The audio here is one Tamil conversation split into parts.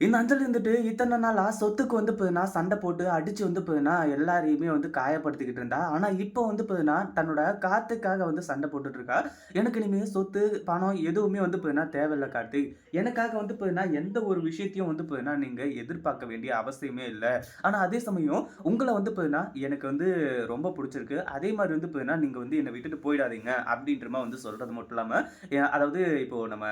இந்த அஞ்சல் இருந்துட்டு இத்தனை நாளா சொத்துக்கு வந்து போதுனா சண்டை போட்டு அடிச்சு வந்து போதுனா எல்லாரையுமே வந்து காயப்படுத்திக்கிட்டு இருந்தா. ஆனா, இப்போ வந்து போதுனா தன்னோட காத்துக்காக வந்து சண்டை போட்டுட்டு இருக்கா. எனக்கு இனிமேல் சொத்து, பணம் எதுவுமே வந்து போதுனா தேவையில்ல கார்த்திக். எனக்காக வந்து பார்த்தீங்கன்னா, எந்த ஒரு விஷயத்தையும் வந்து போதுனா நீங்க எதிர்பார்க்க வேண்டிய அவசியமே இல்லை ஆனா, அதே சமயம் உங்களை வந்து பார்த்தீங்கன்னா, எனக்கு வந்து ரொம்ப பிடிச்சிருக்கு அதே மாதிரி வந்து போதுனா நீங்க வந்து என்னை விட்டுட்டு போயிடாதீங்க அப்படின்ற மாதிரி வந்து சொல்றது மட்டும் இல்லாம, அதாவது இப்போ நம்ம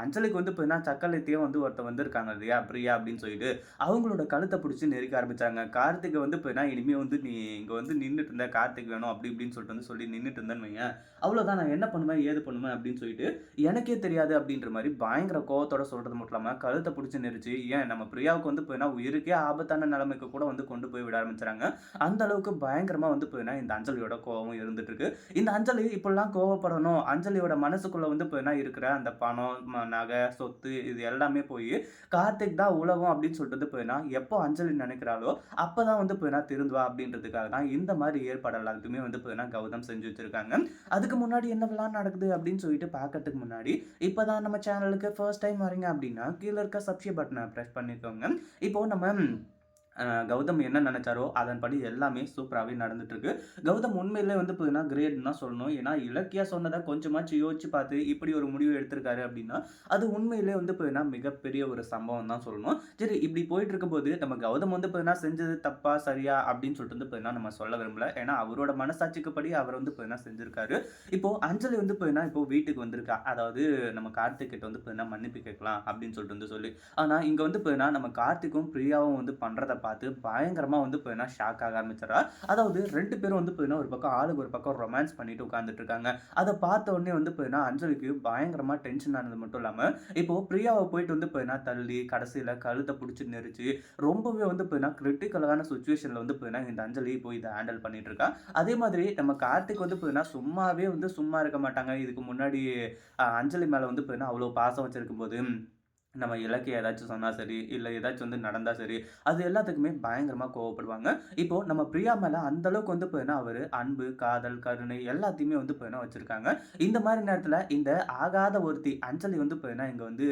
அஞ்சலுக்கு வந்து போதுனா சக்கலத்தையும் வந்து ஒருத்தர் வந்திருக்காங்க இல்லையா? பிரியா அப்படின்னு சொல்லிட்டு, அவங்களோட கழுத்தை பிடிச்சி நெரிக்க ஆரம்பித்தாங்க கார்த்திகை வந்து இப்போ நான் இனிமேல் வந்து நீ இங்கே வந்து நின்றுட்டு இருந்த, கார்த்திக் வேணும் அப்படி இப்படின்னு சொல்லிட்டு வந்து சொல்லி நின்றுட்டு இருந்தேன்னு வையேன், அவ்வளோதான் நான் என்ன பண்ணுவேன், ஏது பண்ணுவேன் அப்படின்னு சொல்லிட்டு, எனக்கே தெரியாது அப்படின்ற மாதிரி பயங்கர கோவத்தோட சொல்கிறது மட்டும் இல்லாமல் கழுத்தை பிடிச்சி நெரிச்சு, ஏன் நம்ம பிரியாவுக்கு வந்து இப்ப உயிருக்கே ஆபத்தான நிலைமைக்கு கூட வந்து கொண்டு போய் விட ஆரம்பிச்சுறாங்க. அந்த அளவுக்கு பயங்கரமாக வந்து போயினா இந்த அஞ்சலியோட கோவம் இருந்துட்டு இருக்கு. இந்த அஞ்சலி இப்படிலாம் கோவப்படணும், அஞ்சலியோட மனசுக்குள்ளே வந்து போயினா இருக்கிற அந்த பணம், நகை, சொத்து இது எல்லாமே போய் கார்த்திக் தான் உலகம் அப்படின்னு சொல்லிட்டு போயினா, எப்போ அஞ்சலி நினைக்கிறாளோ, அப்பதான் வந்து போயினா திருந்துவா அப்படின்றதுக்காக தான் இந்த மாதிரி ஏற்பாடு எல்லாத்துக்குமே வந்து போயினா கௌதம் செஞ்சு வச்சிருக்காங்க. அதுக்கு முன்னாடி என்னவெல்லாம் நடக்குது அப்படின்னு சொல்லிட்டு பார்க்கறதுக்கு முன்னாடி, இப்பதான் நம்ம சேனலுக்கு ஃபர்ஸ்ட் டைம் வரீங்க அப்படின்னா, கீழே இருக்க சப்ஸ்கிரைப் பட்டனை ப்ரெஸ் பண்ணிக்கோங்க. இப்போ நம்ம கௌதம் என்ன நினச்சாரோ அதன்படி எல்லாமே சூப்பராகவே நடந்துட்டுருக்கு. கௌதம் உண்மையிலே வந்து பார்த்தீங்கன்னா, கிரேட்னு தான் சொல்லணும். ஏன்னா, இலக்கியா சொன்னதை கொஞ்சமாச்சும் யோசிச்சு பார்த்து, இப்படி ஒரு முடிவு எடுத்திருக்காரு அப்படின்னா, அது உண்மையிலே வந்து பார்த்தீங்கன்னா, மிகப்பெரிய ஒரு சம்பவம் தான் சொல்லணும். சரி, இப்படி போயிட்டு இருக்கும்போது, நம்ம கௌதம் வந்து பார்த்தீங்கன்னா, செஞ்சது தப்பா, சரியா அப்படின்னு சொல்லிட்டு வந்து பார்த்தீங்கன்னா, நம்ம சொல்ல விரும்பல. ஏன்னா, அவரோட மனசாட்சிக்கு படி அவர் வந்து பார்த்தீங்கன்னா செஞ்சிருக்காரு. இப்போ அஞ்சலி வந்து பார்த்தீங்கன்னா, இப்போ வீட்டுக்கு வந்திருக்கா. அதாவது நம்ம கார்த்திக் கிட்ட வந்து பார்த்தீங்கன்னா, மன்னிப்பு கேட்கலாம் அப்படின்னு சொல்லிட்டு வந்து சொல்லி. ஆனால் இங்கே வந்து பார்த்தீங்கன்னா, நம்ம கார்த்திக்கும், பிரியாவும் வந்து பண்ணுறத பார்த்து பயங்கரமாக வந்து பார்த்தீங்கன்னா ஷாக் ஆக ஆரம்பிச்சிடறா அதாவது ரெண்டு பேரும் வந்து பார்த்தீங்கன்னா, ஒரு பக்கம் ஆளுக்கு ஒரு பக்கம் ரொமான்ஸ் பண்ணிட்டு உட்காந்துட்டு இருக்காங்க. அதை பார்த்த உடனே வந்து பார்த்தீங்கன்னா, அஞ்சலிக்கு பயங்கரமாக டென்ஷன் ஆனது மட்டும் இல்லாமல் இப்போ பிரியாவை போயிட்டு வந்து போய்னா தள்ளி கடைசியில் கழுத்தை பிடிச்சி நெரிச்சு, ரொம்பவே வந்து போய்னா கிரிட்டிக்கலான சுச்சுவேஷனில் வந்து போய்னா இந்த அஞ்சலி போய் இதை ஹேண்டில் பண்ணிட்டு இருக்கா. அதே மாதிரி நம்ம கார்த்திக் வந்து பார்த்தீங்கன்னா, சும்மாவே வந்து சும்மா இருக்க மாட்டாங்க. இதுக்கு முன்னாடி அஞ்சலி மேலே வந்து போய்னா அவ்வளோ பாசம் வச்சிருக்கும்போது நம்ம இலக்கியம் ஏதாச்சும் சொன்னால் சரி, இல்லை ஏதாச்சும் வந்து நடந்தால் சரி, அது எல்லாத்துக்குமே பயங்கரமாக கோவப்படுவாங்க. இப்போது நம்ம பிரியா மேலே அந்தளவுக்கு வந்து போயினா அவர் அன்பு, காதல், கருணை எல்லாத்தையுமே வந்து போயினா வச்சுருக்காங்க இந்த மாதிரி நேரத்தில் இந்த ஆகாத ஒருத்தி அஞ்சலி வந்து போயினா இங்கே வந்து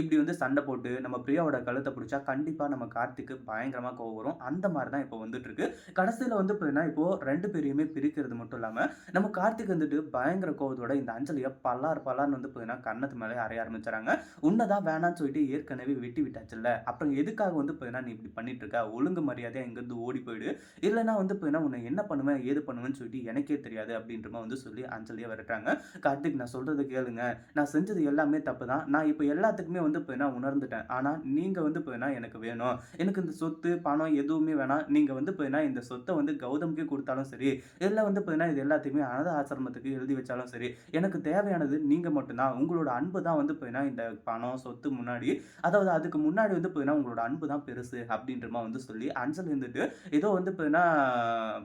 இப்படி வந்து சண்டை போட்டு நம்ம பிரியாவோட கழுத்தை பிடிச்சா கண்டிப்பாக நம்ம கார்த்திக்கு பயங்கரமாக கோவம் வரும். அந்த மாதிரி தான் இப்போ வந்துட்டுருக்கு. கடைசியில் வந்து பார்த்தீங்கன்னா, இப்போது ரெண்டு பேரையுமே பிரிக்கிறது மட்டும் இல்லாமல் நம்ம கார்த்திக் வந்துட்டு பயங்கர கோவத்தோட இந்த அஞ்சலியை பல்லார் பல்லார்னு வந்து பார்த்தீங்கன்னா, கன்னத்து மேலே அறைய ஆரம்பிச்சுறாங்க. உன்னதான் தான் வேணான்னு சொல்லிட்டு ஏற்கனவே வெட்டி விட்டாச்சுல்ல. அப்புறம் எதுக்காக வந்து பார்த்தீங்கன்னா, நீ இப்படி பண்ணிட்டு இருக்க? ஒழுங்கு மரியாதையாக இங்கேருந்து ஓடி போயிடு. இல்லைனா வந்து பார்த்தீங்கன்னா, உன்னை என்ன பண்ணுவேன்? ஏது பண்ணுவேன்னு சொல்லிட்டு எனக்கே தெரியாது அப்படின்ற வந்து சொல்லி அஞ்சலியை விரட்டுறாங்க. கார்த்திக் நான் சொல்கிறது கேளுங்க. நான் செஞ்சது எல்லாமே தப்பு தான். நான் இப்போ எல்லாத்துக்குமே வந்து பார்த்தீங்கன்னா உணர்ந்துட்டேன். ஆனால் நீங்கள் வந்து பார்த்தீங்கன்னா எனக்கு வேணும். எனக்கு இந்த சொத்து, பணம் எதுவுமே வேணாம். நீங்கள் வந்து பார்த்தீங்கன்னா, இந்த சொத்தை வந்து கௌதமுக்கே கொடுத்தாலும் சரி, இல்ல வந்து பார்த்தீங்கன்னா, இது எல்லாத்தையுமே அனாத ஆசிரமத்துக்கு எழுதி வச்சாலும் சரி, எனக்கு தேவையானது நீங்கள் மட்டும்தான் உங்களோட அன்பு தான் வந்து பார்த்தீங்கன்னா, இந்த பணம், சொத்து முன்னாடி அதாவது அதுக்கு முன்னாடி வந்து பார்த்தீங்கன்னா, உங்களோட அன்பு தான் பெருசு அப்படின்றமா வந்து சொல்லி, அஞ்சலி இருந்துட்டு ஏதோ வந்து பார்த்தீங்கன்னா,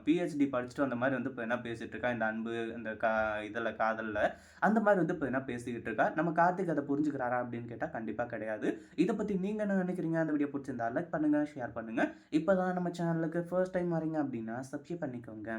பிஹெச்டி படிச்சுட்டு அந்த மாதிரி வந்து பார்த்தீங்கன்னா பேசிட்டு இருக்கா. இந்த அன்பு, இந்த கா இதில் காதலில் அந்த மாதிரி வந்து பார்த்தீங்கன்னா பேசிக்கிட்டு இருக்கா. நம்ம கார்த்திக் அதை புரிஞ்சுக்கிறாரா அப்படின்னு கேட்டால் கண்டிப்பாக கிடையாது. இதை பற்றி நீங்கள் என்ன நினைக்கிறீங்க? அந்த வீடியோ பிடிச்சிருந்தா லைக் பண்ணுங்கள் ஷேர் பண்ணுங்கள் இப்போ தான் நம்ம சேனலுக்கு ஃபர்ஸ்ட் டைம் வரீங்க அப்படின்னா சப்ஸ்கிரைப் பண்ணிக்கோங்க.